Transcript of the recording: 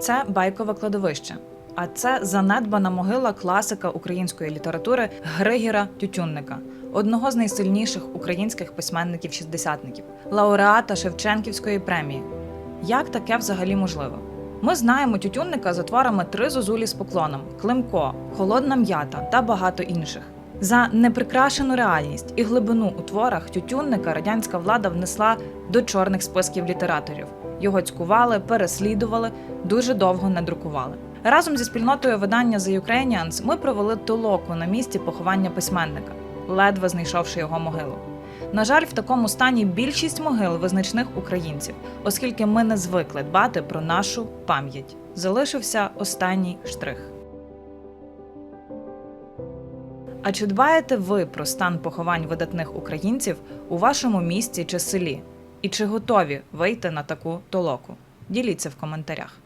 Це байкове кладовище. А це занедбана могила класика української літератури Григіра Тютюнника, одного з найсильніших українських письменників-шістдесятників, лауреата Шевченківської премії. Як таке взагалі можливо? Ми знаємо тютюнника за творами Три зозулі з поклоном, Климко, Холодна м'ята та багато інших. За неприкрашену реальність і глибину у творах тютюнника радянська влада внесла до чорних списків літераторів. Його цькували, переслідували, дуже довго не друкували. Разом зі спільнотою видання The Ukrainians ми провели толоку на місці поховання письменника, ледве знайшовши його могилу. На жаль, в такому стані більшість могил визначних українців, оскільки ми не звикли дбати про нашу пам'ять. Залишився останній штрих. А чи дбаєте ви про стан поховань видатних українців у вашому місті чи селі? І чи готові вийти на таку толоку? Діліться в коментарях.